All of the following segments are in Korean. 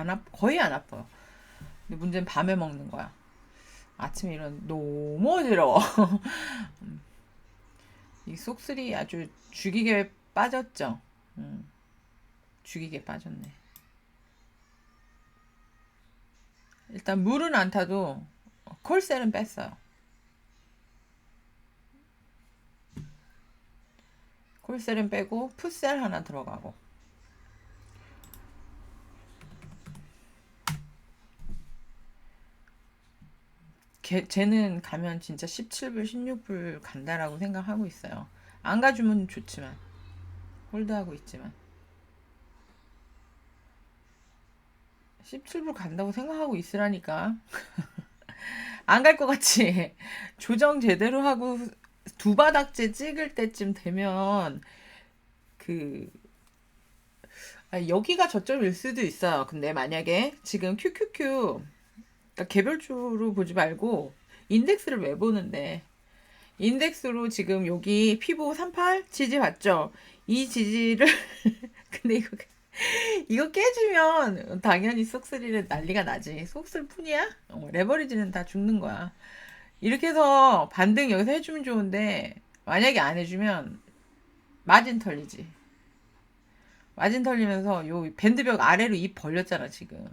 안 아, 거의 안 아파요. 근데 문제는 밤에 먹는 거야. 아침에 이런 너무 어지러워. 음. 이 속쓰리 아주 죽이게 빠졌죠. 음. 죽이게 빠졌네. 일단 물은 안 타도 콜셀은 뺐어요. 콜셀은 빼고 풋셀 하나 들어가고 걔, 쟤는 가면 진짜 17불, 16불 간다라고 생각하고 있어요. 안 가주면 좋지만 홀드하고 있지만 17불 간다고 생각하고 있으라니까 안 갈 것 같지 조정 제대로 하고 두 바닥째 찍을 때쯤 되면 그 아, 여기가 저점일 수도 있어요. 근데 만약에 지금 QQQ 그러니까 개별주로 보지 말고 인덱스를 왜 보는데 인덱스로 지금 여기 피보 38 지지 봤죠? 이 지지를 근데 이거 이거 깨지면 당연히 속쓰리는 난리가 나지. 속쓸 뿐이야? 어, 레버리지는 다 죽는 거야. 이렇게 해서 반등 여기서 해주면 좋은데 만약에 안 해주면 마진 털리지. 마진 털리면서 요 밴드벽 아래로 입 벌렸잖아 지금.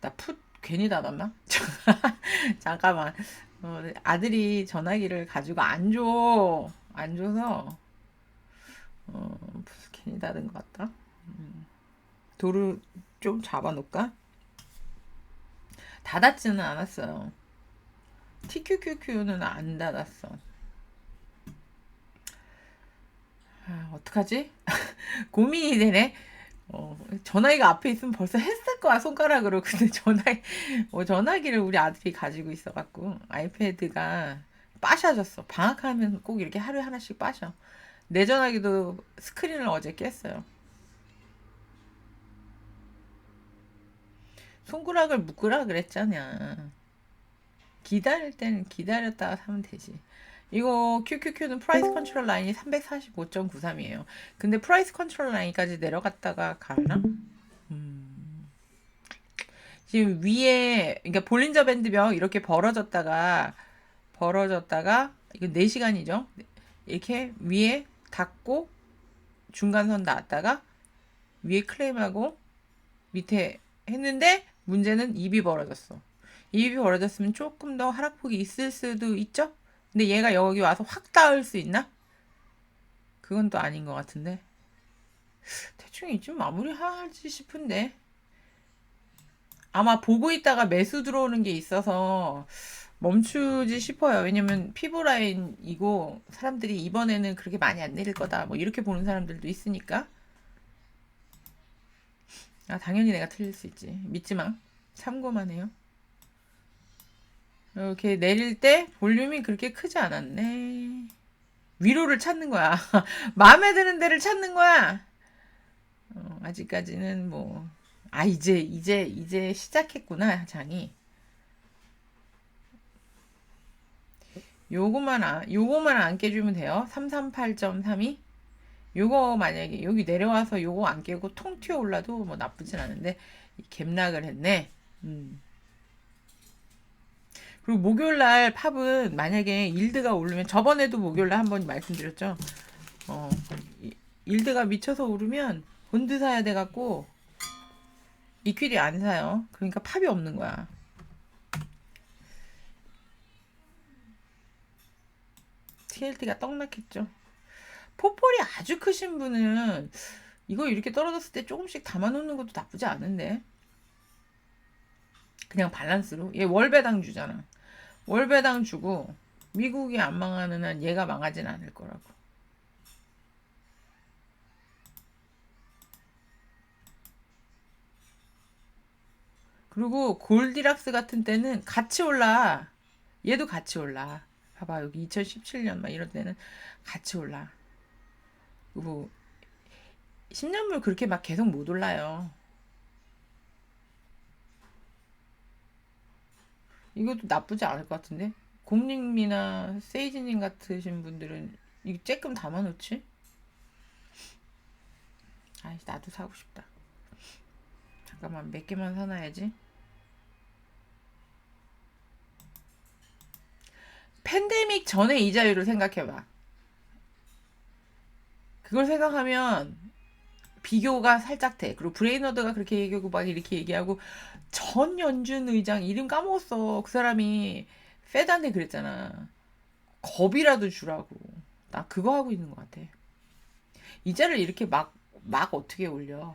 나 풋 괜히 닫았나? 잠깐만. 어, 아들이 전화기를 가지고 안 줘. 안 줘서 어, 괜히 닫은 것 같다. 음. 도를 좀 잡아놓을까? 닫았지는 않았어요. TQQQ는 안 닫았어. 아, 어떡하지? 고민이 되네. 어, 전화기가 앞에 있으면 벌써 했을 거야, 손가락으로. 근데 전화기, 어, 전화기를 우리 아들이 가지고 있어갖고, 아이패드가 빠셔졌어. 방학하면 꼭 이렇게 하루에 하나씩 빠셔. 내 전화기도 스크린을 어제 깼어요. 손가락을 묶으라 그랬잖아. 기다릴 때는 기다렸다가 사면 되지. 이거 QQQ는 프라이스 컨트롤 라인이 345.93이에요. 근데 프라이스 컨트롤 라인까지 내려갔다가 가나? 음. 지금 위에 그러니까 볼린저 밴드벽 이렇게 벌어졌다가 벌어졌다가 이거 4시간이죠. 이렇게 위에 닫고 중간선 닿았다가 위에 클레임하고 밑에 했는데 문제는 입이 벌어졌어. 입이 벌어졌으면 조금 더 하락폭이 있을 수도 있죠? 근데 얘가 여기 와서 확 닿을 수 있나? 그건 또 아닌 것 같은데. 대충 이쯤 마무리하지 싶은데. 아마 보고 있다가 매수 들어오는 게 있어서 멈추지 싶어요. 왜냐면 피부 라인이고 사람들이 이번에는 그렇게 많이 안 내릴 거다. 뭐 이렇게 보는 사람들도 있으니까. 아, 당연히 내가 틀릴 수 있지. 믿지 마. 참고만 해요. 이렇게 내릴 때 볼륨이 그렇게 크지 않았네. 위로를 찾는 거야. 마음에 드는 데를 찾는 거야. 어, 아직까지는 뭐, 아, 이제, 이제, 이제 시작했구나, 장이. 요거만, 아, 요거만 안 깨주면 돼요. 338.32. 요거 만약에 여기 내려와서 요거 안 깨고 통 튀어 올라도 뭐 나쁘진 않은데, 갭락을 했네. 음. 그리고 목요일 날 팝은 만약에 일드가 오르면 저번에도 목요일 날 한 번 말씀드렸죠. 어, 일드가 미쳐서 오르면 본드 사야 돼 갖고 이퀴리 안 사요. 그러니까 팝이 없는 거야. TLT가 떡락했죠. 포폴이 아주 크신 분은 이거 이렇게 떨어졌을 때 조금씩 담아놓는 것도 나쁘지 않은데. 그냥 밸런스로. 얘 월배당 주잖아. 월배당 주고 미국이 안 망하는 한 얘가 망하진 않을 거라고. 그리고 골디락스 같은 때는 같이 올라. 얘도 같이 올라. 봐봐 여기 2017년 막 이런 때는 같이 올라. 그리고 10년물 그렇게 막 계속 못 올라요. 이것도 나쁘지 않을 것 같은데? 공님이나 세이지님 같으신 분들은 이거 쬐끔 담아놓지? 아이 나도 사고 싶다. 잠깐만 몇 개만 사놔야지. 팬데믹 전에 이자율을 생각해봐. 그걸 생각하면 비교가 살짝 돼. 그리고 브레이너드가 그렇게 얘기하고 막 이렇게 얘기하고 전 연준 의장 이름 까먹었어. 그 사람이 페드한테 그랬잖아. 겁이라도 주라고. 나 그거 하고 있는 것 같아. 이자를 이렇게 막, 막 어떻게 올려.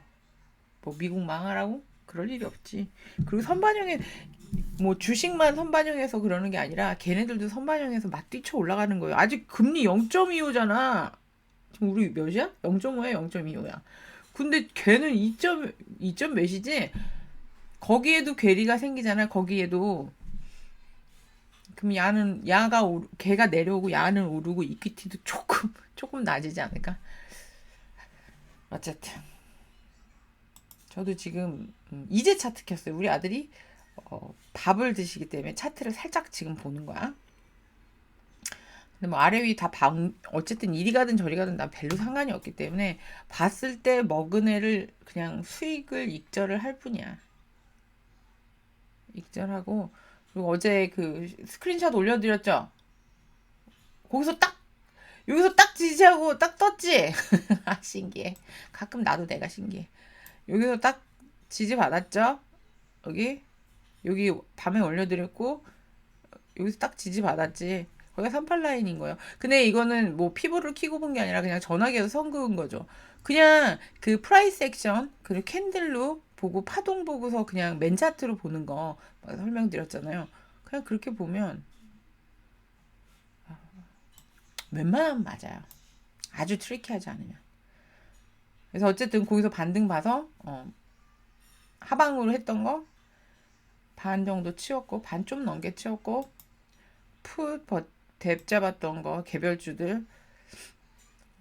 뭐 미국 망하라고? 그럴 일이 없지. 그리고 선반영에 뭐 주식만 선반영해서 그러는 게 아니라 걔네들도 선반영해서 막 뛰쳐 올라가는 거예요. 아직 금리 0.25잖아. 지금 우리 몇이야? 0.5야, 0.25야. 근데 걔는 2점 2점 몇이지? 거기에도 괴리가 생기잖아. 거기에도 그럼 야는 야가 오르, 걔가 내려오고 야는 오르고 이퀴티도 조금 조금 낮아지지 않을까? 어쨌든 저도 지금 음, 이제 차트 켰어요. 우리 아들이 어, 밥을 드시기 때문에 차트를 살짝 지금 보는 거야. 근데 뭐 아래 위 다 방, 어쨌든 이리 가든 저리 가든 난 별로 상관이 없기 때문에 봤을 때 먹은 애를 그냥 수익을 익절을 할 뿐이야. 익절하고 그리고 어제 그 스크린샷 올려드렸죠? 거기서 딱 여기서 딱 지지하고 딱 떴지? 아 신기해. 가끔 나도 내가 신기해. 여기서 딱 지지 받았죠? 여기 여기 밤에 올려드렸고 여기서 딱 지지 받았지. 거기가 38라인인 거예요. 근데 이거는 뭐 피부를 키고 본 게 아니라 그냥 전화기에서 선 그은 거죠. 그냥 그 프라이스 액션 그리고 캔들로 보고 파동 보고서 그냥 맨 차트로 보는 거 설명드렸잖아요. 그냥 그렇게 보면 웬만하면 맞아요. 아주 트리키하지 않으면. 그래서 어쨌든 거기서 반등 봐서 어, 하방으로 했던 거 반 정도 치웠고 반 좀 넘게 치웠고 풋 뎁 잡았던 거 개별주들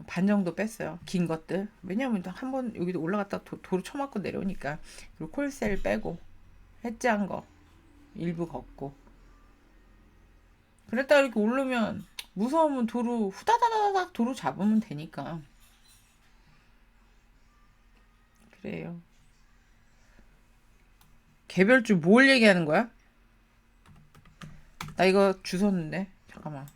반 정도 뺐어요. 긴 것들. 왜냐면 한 번 여기도 올라갔다 도, 도로 쳐맞고 내려오니까. 그리고 콜셀 빼고 해지한 거 일부 걷고. 그랬다 이렇게 오르면 무서우면 도로 후다다다닥 도로 잡으면 되니까. 그래요. 개별주 뭘 얘기하는 거야? 나 이거 주웠는데. 잠깐만.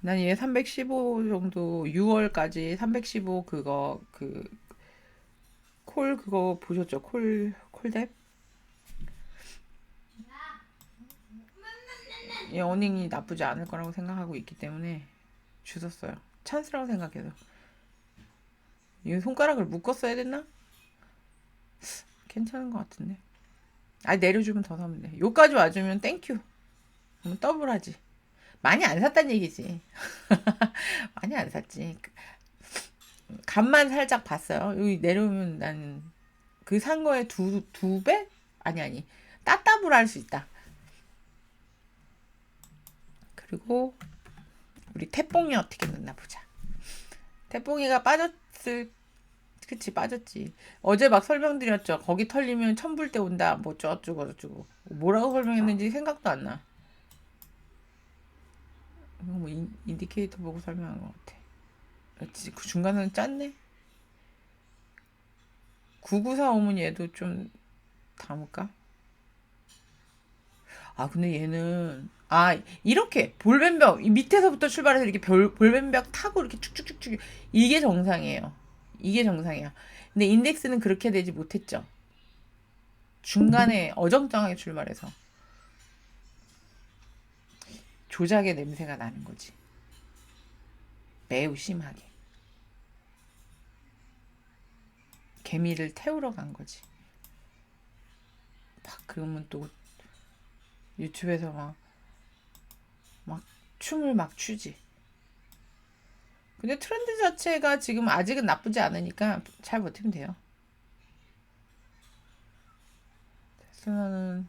난 얘 315 정도 6월까지 315 그거 그 콜 그거 보셨죠? 콜 콜뎁? 이 어닝이 나쁘지 않을 거라고 생각하고 있기 때문에 주웠어요. 찬스라고 생각해서. 이 손가락을 묶었어야 됐나? 괜찮은 것 같은데. 아 내려주면 더 사면 돼. 요까지 와주면 땡큐. 그러면 더블하지. 많이 안 샀단 얘기지. 많이 안 샀지. 간만 살짝 봤어요. 여기 내려오면 난 그 산 거에 두, 두 배? 아니, 아니. 따따블 할 수 있다. 그리고 우리 태뽕이 어떻게 넣나 보자. 태뽕이가 빠졌을 그치 빠졌지. 어제 막 설명드렸죠. 거기 털리면 천불대 온다. 뭐 저쩌고 저쩌고. 뭐라고 설명했는지 생각도 안 나. 뭐 인, 인디케이터 보고 설명한 것 같아. 그렇지. 그 중간은 짰네. 9945면 얘도 좀 담을까? 아 근데 얘는 아 이렇게 볼벤벽 밑에서부터 출발해서 이렇게 별, 볼벤벽 타고 이렇게 쭉쭉쭉쭉 이게 정상이에요. 이게 정상이야. 근데 인덱스는 그렇게 되지 못했죠. 중간에 어정쩡하게 출발해서 조작의 냄새가 나는 거지. 매우 심하게. 개미를 태우러 간 거지. 막 그러면 또 유튜브에서 막, 막 춤을 막 추지. 근데 트렌드 자체가 지금 아직은 나쁘지 않으니까 잘 버티면 돼요. 테슬라는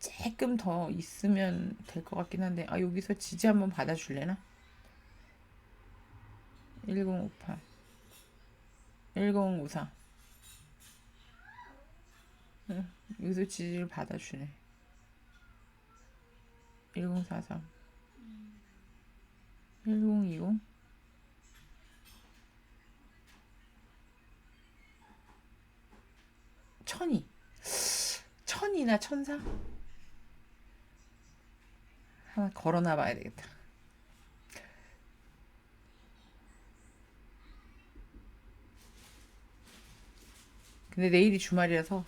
조금 더 있으면 될 것 같긴 한데 아 여기서 지지 한번 받아줄래나? 1058 1054 응, 여기서 지지를 받아주네. 1043 1020 천이 천이나 천사 하나 걸어놔 봐야 되겠다. 근데 내일이 주말이라서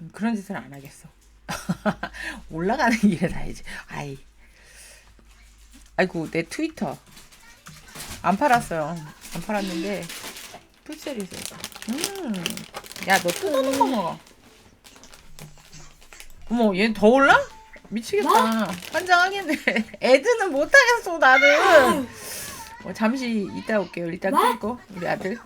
음, 그런 짓을 안 하겠어. 올라가는 길에 다야지. 아이. 아이고 내 트위터 안 팔았어요. 안 팔았는데 있어요. 음. 야 너 뜯어놓은 거 먹어. 어머 얘 더 올라? 미치겠다. 환장하겠네. 애들은 못하겠어 나는. 어, 잠시 이따 올게요. 일단 뭐? 끊고 우리 아들.